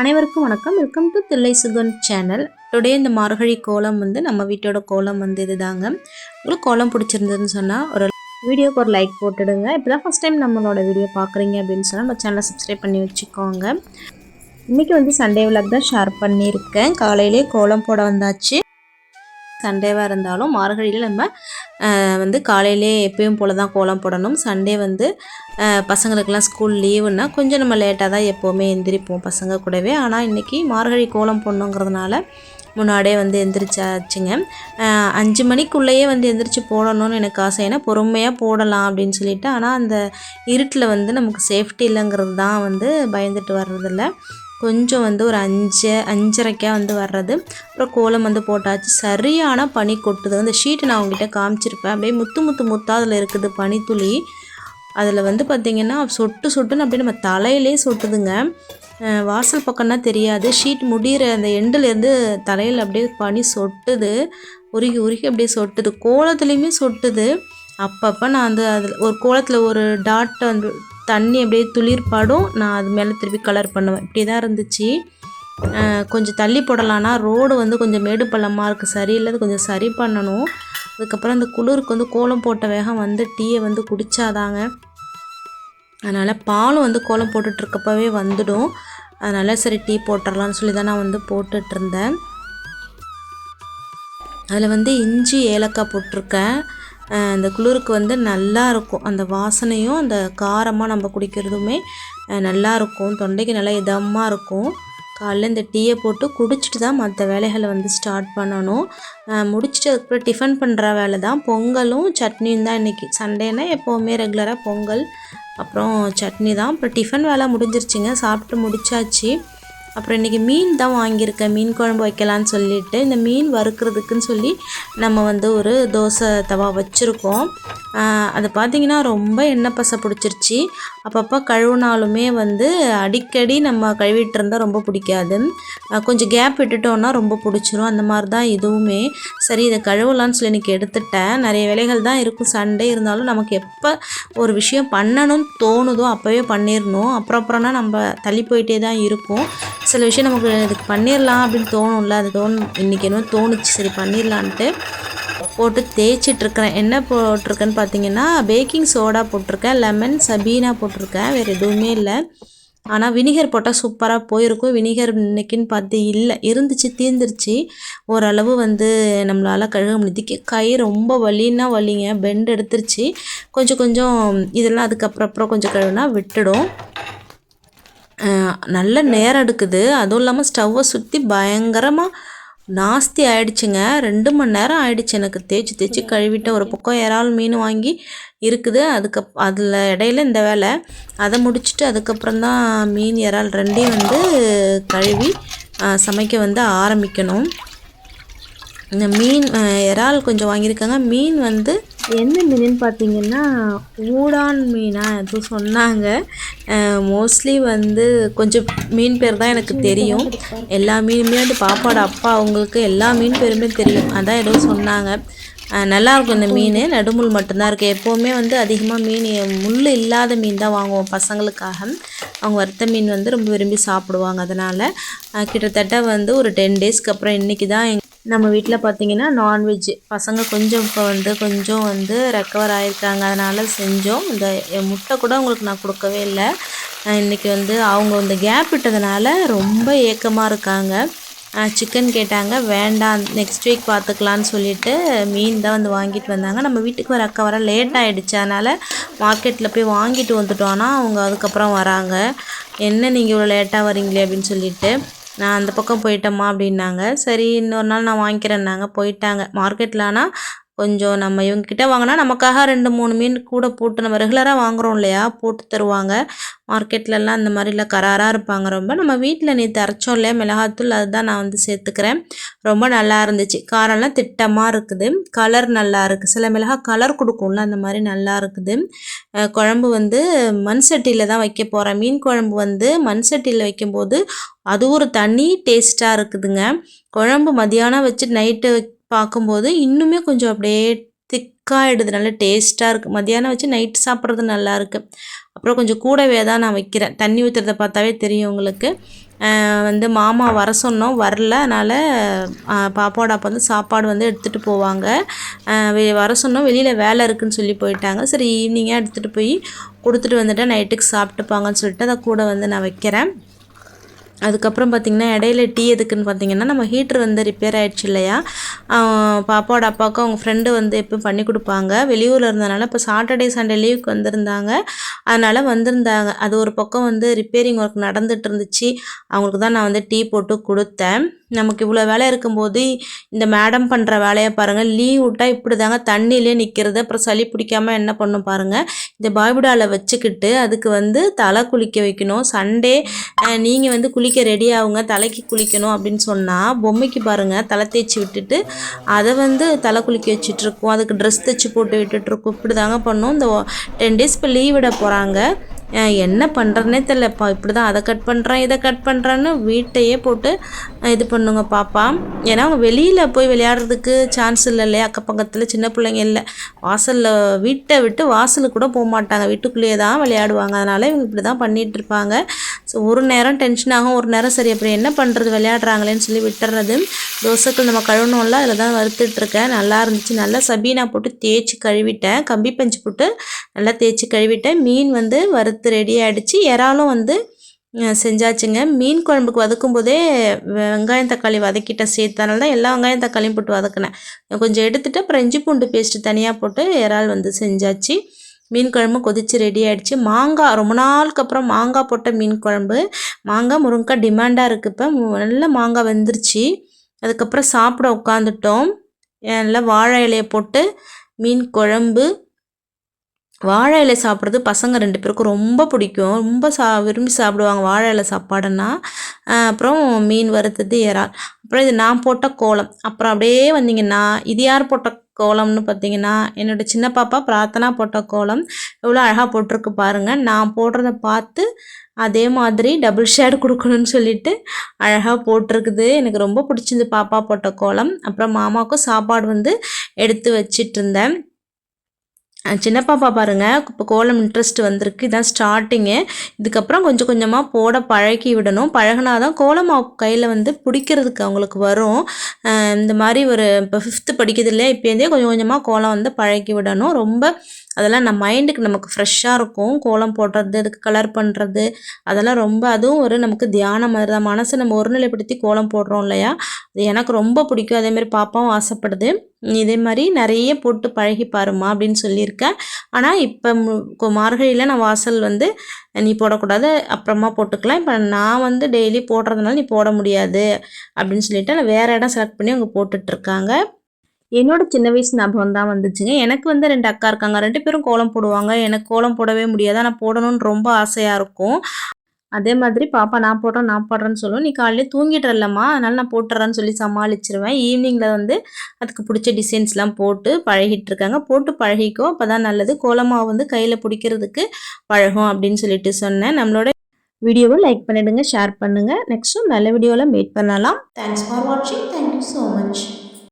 அனைவருக்கும் வணக்கம். Welcome to Thillai Sugan channel today இந்த மார்கழி கோலம் வந்து நம்ம வீட்டோட கோலம் வந்து இதுதாங்க. உங்களுக்கு கோலம் பிடிச்சிருந்ததுன்னு சொன்னால் ஒரு வீடியோக்கு ஒரு லைக் போட்டுடுங்க. இப்போ தான் ஃபஸ்ட் டைம் நம்மளோட வீடியோ பார்க்குறீங்க அப்படின்னு சொன்னால் நம்ம சேனலை சப்ஸ்கிரைப் பண்ணி வச்சுக்கோங்க. இன்றைக்கி வந்து சண்டே விளாக் தான் ஷேர் பண்ணியிருக்கேன். காலையிலே கோலம் போட வந்தாச்சு. சண்டேவாக இருந்தாலும் மார்கழியில் நம்ம வந்து காலையிலே எப்பயும் போல தான் கோலம் போடணும். சண்டே வந்து பசங்களுக்கெல்லாம் ஸ்கூல் லீவுன்னா கொஞ்சம் நம்ம லேட்டாக தான் எப்போவுமே எந்திரிப்போம் பசங்க கூடவே. ஆனால் இன்றைக்கி மார்கழி கோலம் போடணுங்கிறதுனால முன்னாடியே வந்து எந்திரிச்சாச்சுங்க. அஞ்சு மணிக்குள்ளேயே வந்து எந்திரிச்சு போடணும்னு எனக்கு ஆசை. ஏன்னா பொறுமையாக போடலாம் அப்படின்னு சொல்லிட்டு. ஆனால் அந்த இருட்டில் வந்து நமக்கு சேஃப்டி இல்லைங்கிறது தான் வந்து பயந்துட்டு வர்றதில்ல. கொஞ்சம் வந்து ஒரு அஞ்சு அஞ்சரைக்கா வந்து வர்றது. அப்புறம் கோலம் வந்து போட்டாச்சு. சரியான பனி கொட்டுது. அந்த ஷீட்டை நான் உங்ககிட்ட காமிச்சிருப்பேன். அப்படியே முத்து முத்து முத்தா அதில் இருக்குது பனித்துளி. அதில் வந்து பார்த்திங்கன்னா சொட்டு சொட்டுன்னு அப்படியே நம்ம தலையிலே சொட்டுதுங்க. வாசல் பக்கம்னா தெரியாது. ஷீட் முடிகிற அந்த எண்டுலேருந்து தலையில் அப்படியே பனி சொட்டுது. உருகி உருகி அப்படியே சொட்டுது. கோலத்துலேயுமே சொட்டுது. அப்பப்போ நான் வந்து அதில் ஒரு கோலத்தில் ஒரு டாட்டை வந்து தண்ணி அப்படியே துளிர்பாடும் நான் அது மேலே திருப்பி கலர் பண்ணுவேன். இப்படி தான் இருந்துச்சு கொஞ்சம் தள்ளி போடலான்னா ரோடு வந்து கொஞ்சம் மேடு பள்ளமாக இருக்குது சரியில்லை கொஞ்சம் சரி பண்ணணும். அதுக்கப்புறம் அந்த குளிருக்கு வந்து கோலம் போட்ட வேகம் வந்து டீயை வந்து குடித்தாதாங்க அதனால் பாலும் வந்து கோலம் போட்டுட்ருக்கப்பவே வந்துடும். அதனால் சரி டீ போட்டுடலான்னு சொல்லி தான் நான் வந்து போட்டுட்ருந்தேன். அதில் வந்து இஞ்சி ஏலக்காய் போட்டிருக்கேன். அந்த குளிருக்கு வந்து நல்லா இருக்கும் அந்த வாசனையும் அந்த காரமாக நம்ம குடிக்கிறதுமே நல்லா இருக்கும் தொண்டைக்கு நல்லா இதமாக இருக்கும். காலைல இந்த டீயை போட்டு குடிச்சிட்டு தான் மற்ற வேலைகளை வந்து ஸ்டார்ட் பண்ணணும். முடிச்சுட்டு முடிச்சிட்டு அதுக்கப்புறம் டிஃபன் பண்ணுற வேலை தான். பொங்கலும் சட்னியும் தான் இன்றைக்கி சண்டேனா எப்போவுமே ரெகுலராக பொங்கல் அப்புறம் சட்னி தான். அப்புறம் டிஃபன் வேலை முடிஞ்சிருச்சுங்க. சாப்பிட்டு முடிச்சாச்சு. அப்புறம் இன்றைக்கி மீன் தான் வாங்கியிருக்கேன். மீன் குழம்பு வைக்கலான்னு சொல்லிட்டு இந்த மீன் வறுக்கிறதுக்குன்னு சொல்லி நம்ம வந்து ஒரு தோசை தவா வச்சுருக்கோம். அது பார்த்திங்கன்னா ரொம்ப எண்ணெய் பசை பிடிச்சிருச்சு. அப்பப்போ கழுவுனாலுமே வந்து அடிக்கடி நம்ம கழுவிட்டு இருந்தால் ரொம்ப பிடிக்காது. கொஞ்சம் கேப் விட்டுட்டோன்னா ரொம்ப பிடிச்சிரும். அந்த மாதிரி தான் இதுவுமே. சரி இதை கழுவலான்னு சொல்லி எனக்கு எடுத்துட்டேன். நிறைய வேலைகள் தான் இருக்கும். சண்டே இருந்தாலும் நமக்கு எப்போ ஒரு விஷயம் பண்ணணும்னு தோணுதோ அப்போவே பண்ணிடணும் அப்புறம் அப்புறம்னா நம்ம தள்ளி போயிட்டே தான் இருக்கும் சில விஷயம் நமக்கு இதுக்கு பண்ணிடலாம் அப்படின்னு தோணும்ல அது தோணு இன்றைக்கி என்ன தோணுச்சு சரி பண்ணிடலான்ட்டு போட்டு தேய்ச்சிட்ருக்கிறேன். என்ன போட்டிருக்கேன்னு பார்த்தீங்கன்னா பேக்கிங் சோடா போட்டிருக்கேன் லெமன் சபீனா போட்டிருக்கேன் வேறு எதுவுமே இல்லை. ஆனால் வினிகர் போட்டால் சூப்பராக போயிருக்கும். வினிகர் இன்னைக்குன்னு பார்த்து இல்லை இருந்துச்சு தீர்ந்துருச்சு ஓரளவு வந்து நம்மளால் கழுக முடியுது. கை ரொம்ப வலின்னா வலிங்க பெண்ட் எடுத்துருச்சு. கொஞ்சம் கொஞ்சம் இதெல்லாம் அதுக்கப்புறம் அப்புறம் கொஞ்சம் கழுவுனா விட்டுடும். நல்ல நேரம் எடுக்குது. அதுவும் இல்லாமல் ஸ்டவ்வை சுற்றி பயங்கரமாக நாஸ்தி ஆயிடுச்சுங்க. ரெண்டு மணி நேரம் ஆயிடுச்சு எனக்கு. தேய்ச்சி தேய்ச்சி கழுவிட்ட ஒரு பக்கம் இறால் மீன் வாங்கி இருக்குது. அதுக்கு அதில் இடையில இந்த வேலை. அதை முடிச்சுட்டு அதுக்கப்புறம் தான் மீன் இறால் ரெண்டையும் வந்து கழுவி சமைக்க வந்து ஆரம்பிக்கணும். இந்த மீன் இறால் கொஞ்சம் வாங்கியிருக்காங்க. மீன் வந்து என்ன மீனுன்னு பார்த்தீங்கன்னா ஊடான் மீனா ஏதோ சொன்னாங்க. மோஸ்ட்லி வந்து கொஞ்சம் மீன் பேர் தான் எனக்கு தெரியும். எல்லா மீனுமே வந்து பாப்பாவோட அப்பா அவங்களுக்கு எல்லா மீன் பேருமே தெரியும். அதான் ஏதோ சொன்னாங்க. நல்லாயிருக்கும் இந்த மீன். நடுமுள் மட்டும்தான் இருக்குது எப்போவுமே வந்து அதிகமாக மீன் முள் இல்லாத மீன் தான் வாங்குவோம் பசங்களுக்காக. அவங்க வறுத்த மீன் வந்து ரொம்ப விரும்பி சாப்பிடுவாங்க அதனால். கிட்டத்தட்ட வந்து ஒரு டென் டேஸ்க்கு அப்புறம் இன்றைக்கி தான் எங்க நம்ம வீட்டில் பார்த்தீங்கன்னா நான்வெஜ் பசங்க கொஞ்சம் இப்போ வந்து கொஞ்சம் வந்து ரெக்கவர் ஆகிருக்காங்க அதனால் செஞ்சோம். இந்த முட்டை கூட அவங்களுக்கு நான் கொடுக்கவே இல்லை. இன்றைக்கி வந்து அவங்க இந்த கேப் விட்டதுனால ரொம்ப ஏக்கமாக இருக்காங்க. சிக்கன் கேட்டாங்க. வேண்டாம் நெக்ஸ்ட் வீக் பார்த்துக்கலான்னு சொல்லிட்டு மீன் தான் வந்து வாங்கிட்டு வந்தாங்க. நம்ம வீட்டுக்கு வர அக்கா வர லேட் ஆகிடுச்சு அதனால் மார்க்கெட்டில் போய் வாங்கிட்டு வந்துட்டோன்னா ஆனால் அவங்க அதுக்கப்புறம் வராங்க. என்ன நீங்கள் இவ்வளோ லேட்டாக வரீங்களே அப்படின்னு சொல்லிட்டு. நான் அந்த பக்கம் போயிட்டேம்மா அப்படின்னாங்க. சரி இன்னொரு நாள் நான் வாங்கிக்கிறேன்னாங்க. போயிட்டாங்க. மார்க்கெட்டில் ஆனால் கொஞ்சம் நம்ம இவங்கக்கிட்ட வாங்கினா நமக்காக ரெண்டு மூணு மீன் கூட போட்டு நம்ம ரெகுலராக வாங்குறோம் இல்லையா? போட்டு தருவாங்க. மார்க்கெட்லலாம் அந்த மாதிரிலாம் கராராக இருப்பாங்க ரொம்ப. நம்ம வீட்டில் நேற்று அரைச்சோம் இல்லையா? மிளகாத்தூள் அதுதான் நான் வந்து சேர்த்துக்கிறேன். ரொம்ப நல்லா இருந்துச்சு. காரம்லாம் திட்டமாக இருக்குது. கலர் நல்லா இருக்குது சில மிளகா கலர் கொடுக்கும்ல அந்த மாதிரி நல்லா இருக்குது. குழம்பு வந்து மண் சட்டியில் தான் வைக்க போகிறேன் மீன் குழம்பு வந்து மண் சட்டியில் வைக்கும்போது அது ஒரு தனி டேஸ்ட்டாக இருக்குதுங்க. குழம்பு மதியானம் வச்சு நைட்டு பார்க்கும்போது இன்னுமே கொஞ்சம் அப்படியே திக்காக திக்காகிடுது நல்லா டேஸ்ட்டாக இருக்குது மத்தியானம் வச்சு நைட் சாப்பிட்றது நல்லாயிருக்கு அப்புறம் கொஞ்சம் கூடவே தான் நான் வைக்கிறேன். தண்ணி ஊற்றுறத பார்த்தாவே தெரியும் உங்களுக்கு. வந்து மாமா வர சொன்னோம். வரல. அதனால் பாப்பாவோட அப்போ வந்து சாப்பாடு வந்து எடுத்துகிட்டு போவாங்க. வர சொன்னோம். வெளியில் வேலை இருக்குதுன்னு சொல்லி போயிட்டாங்க. சரி ஈவினிங்காக எடுத்துகிட்டு போய் கொடுத்துட்டு வந்துட்டேன். நைட்டுக்கு சாப்பிட்டுப்பாங்கன்னு சொல்லிட்டு அதை கூட வந்து நான் வைக்கிறேன். அதுக்கப்புறம் பார்த்திங்கன்னா இடையில டீ எதுக்குன்னு பார்த்தீங்கன்னா நம்ம ஹீட்ரு வந்து ரிப்பேர் ஆகிடுச்சு இல்லையா? பாப்பாவோட அப்பாவுக்கும் அவங்க ஃப்ரெண்டு வந்து எப்பவும் பண்ணி கொடுப்பாங்க. வெளியூரில் இருந்தனால இப்போ சாட்டர்டே சண்டே லீவுக்கு வந்திருந்தாங்க. அதனால் வந்திருந்தாங்க. அது ஒரு பக்கம் வந்து ரிப்பேரிங் ஒர்க் நடந்துகிட்டு இருந்துச்சு. அவங்களுக்கு தான் நான் வந்து டீ போட்டு கொடுத்தேன். நமக்கு இவ்வளோ வேலை இருக்கும்போது இந்த மேடம் பண்ணுற வேலையை பாருங்கள் லீவ் விட்டால் இப்படி தாங்க தண்ணியிலே நிற்கிறது அப்புறம் சளி பிடிக்காமல் என்ன பண்ணும் பாருங்கள் இந்த பாய்புடாவில் வச்சுக்கிட்டு அதுக்கு வந்து தலை குளிக்க வைக்கணும். சண்டே நீங்கள் வந்து குளிக்க ரெடி ஆகுங்க. தலைக்கு குளிக்கணும் அப்படின்னு சொன்னால் பொம்மைக்கு பாருங்கள் தலை தேய்ச்சி விட்டுட்டு அதை வந்து தலை குளிக்க வச்சுட்ருக்கோம் அதுக்கு ட்ரெஸ் தைச்சி போட்டு விட்டுட்ருக்கோம் இப்படி தாங்க பண்ணோம். இந்த டென் டேஸ் இப்போ லீவ் விட போகிறாங்க என்ன பண்ணுறதுனே தெரிலப்பா இப்படி தான் அதை கட் பண்ணுறேன் இதை கட் பண்ணுறேன்னு வீட்டையே போட்டு இது பண்ணுங்க பாப்பா. ஏன்னா அவங்க வெளியில் போய் விளையாடுறதுக்கு சான்ஸ் இல்லை இல்லையா? அக்க பக்கத்தில் சின்ன பிள்ளைங்க இல்லை. வாசலில் வீட்டை விட்டு வாசலுக்கு கூட போக மாட்டாங்க. வீட்டுக்குள்ளேயே தான் விளையாடுவாங்க. அதனால் இவங்க இப்படி தான் பண்ணிகிட்டு இருப்பாங்க. ஸோ ஒரு நேரம் டென்ஷன் ஆகும் ஒரு நேரம் சரி அப்புறம் என்ன பண்ணுறது விளையாடுறாங்களேன்னு சொல்லி விட்டுறது. தோசைக்கள் நம்ம கழுவணும்ல அதில் தான் வறுத்துட்ருக்கேன் நல்லா இருந்துச்சு. நல்லா சபீனா போட்டு தேய்ச்சி கழுவிட்டேன். கம்பி பஞ்சு போட்டு நல்லா தேய்ச்சி கழுவிட்டேன். மீன் வந்து வறுத்து ரெடி ஆகிடுச்சு இறாலும் வந்து செஞ்சாச்சுங்க. மீன் குழம்புக்கு வதக்கும் போதே வெங்காயம் தக்காளி வதக்கிட்டேன் சேர்த்தனால தான் எல்லா வெங்காயம் தக்காளியும் போட்டு வதக்கினேன். கொஞ்சம் எடுத்துகிட்டு அப்புறம் இஞ்சி பூண்டு பேஸ்ட்டு தனியாக போட்டு இறால் வந்து செஞ்சாச்சு. மீன் குழம்பு கொதித்து ரெடி ஆகிடுச்சு மாங்காய் ரொம்ப நாளுக்கு அப்புறம் மாங்காய் போட்ட மீன் குழம்பு. மாங்காய் முருங்கைக்காய் டிமாண்டாக இருக்குது இப்போ. நல்ல மாங்காய் வெந்துருச்சு. அதுக்கப்புறம் சாப்பிட உட்காந்துட்டோம். நல்லா வாழை இலையை போட்டு மீன் குழம்பு. வாழை இலை சாப்பிட்றது பசங்க ரெண்டு பேருக்கும் ரொம்ப பிடிக்கும். ரொம்ப சா விரும்பி சாப்பிடுவாங்க வாழை இலை சாப்பாடுன்னா. அப்புறம் மீன் வறுத்தது இறால். அப்புறம் இது நான் போட்ட கோலம். அப்புறம் அப்படியே வந்தீங்கன்னா இது யார் போட்ட கோலம்னு பார்த்தீங்கன்னா என்னோடய சின்ன பாப்பா பிரார்த்தனா போட்ட கோலம். எவ்வளோ அழகாக போட்டிருக்கு பாருங்கள் நான் போடுறத பார்த்து அதே மாதிரி டபுள் ஷேட் கொடுக்கணும்னு சொல்லிட்டு அழகாக போட்டிருக்குது. எனக்கு ரொம்ப பிடிச்சிருந்து பாப்பா போட்ட கோலம். அப்புறம் மாமாவுக்கும் சாப்பாடு வந்து எடுத்து வச்சிட்டு இருந்தேன். சின்ன பாப்பா பாருங்கள் இப்போ கோலம் இன்ட்ரெஸ்ட் வந்திருக்கு. இதான் ஸ்டார்டிங்கு இதுக்கப்புறம் கொஞ்சம் கொஞ்சமாக போட பழக்கி விடணும். பழகினா தான் கோலம் கையில் வந்து பிடிக்கிறதுக்கு அவங்களுக்கு வரும். இந்த மாதிரி ஒரு இப்போ ஃபிஃப்த்து படிக்கிறது இல்லையா? இப்போந்தே கொஞ்சம் கொஞ்சமாக கோலம் வந்து பழக்கி விடணும். ரொம்ப அதெல்லாம் நம்ம மைண்டுக்கு நமக்கு ஃப்ரெஷ்ஷாக இருக்கும். கோலம் போடுறது அதுக்கு கலர் பண்ணுறது அதெல்லாம் ரொம்ப அதுவும் ஒரு நமக்கு தியானம் மாதிரி தான். மனசை நம்ம ஒருநிலைப்படுத்தி கோலம் போடுறோம் இல்லையா? அது எனக்கு ரொம்ப பிடிக்கும். அதேமாதிரி பாப்பாவும் ஆசைப்படுது. இதே மாதிரி நிறைய போட்டு பழகி பாருமா அப்படின்னு சொல்லியிருக்கேன் ஆனால் இப்போ மார்கழியில் நான் வாசல் வந்து நீ போடக்கூடாது அப்புறமா போட்டுக்கலாம். இப்போ நான் வந்து டெய்லி போடுறதுனால நீ போட முடியாது அப்படின்னு சொல்லிட்டு நான் வேறு இடம் செலக்ட் பண்ணி அவங்க போட்டுட்ருக்காங்க என்னோட சின்ன வயசு ஞாபகம் தான் வந்துச்சுங்க. எனக்கு வந்து ரெண்டு அக்கா இருக்காங்க. ரெண்டு பேரும் கோலம் போடுவாங்க. எனக்கு கோலம் போடவே முடியாது. ஆனால் போடணும்னு ரொம்ப ஆசையாக இருக்கும். அதே மாதிரி பாப்பா நான் போடுறேன் நான் போடுறேன்னு சொல்லுவோம் நீ காலையில் தூங்கிடுறல்லம்மா. அதனால் நான் போட்டுறேன்னு சொல்லி சமாளிச்சிருவேன். ஈவினிங்கில் வந்து அதுக்கு பிடிச்ச டிசைன்ஸ்லாம் போட்டு பழகிட்டு இருக்காங்க. போட்டு பழகிக்கோ. அப்போ தான் நல்லது. கோலமாக வந்து கையில் பிடிக்கிறதுக்கு பழகும் அப்படின்னு சொல்லிட்டு சொன்னேன். நம்மளோட வீடியோவை லைக் பண்ணிவிடுங்க ஷேர் பண்ணுங்கள் நெக்ஸ்ட்டும் நல்ல வீடியோவில் மீட் பண்ணலாம். தேங்க்ஸ் ஃபார் வாட்சிங் தேங்க்யூ ஸோ மச்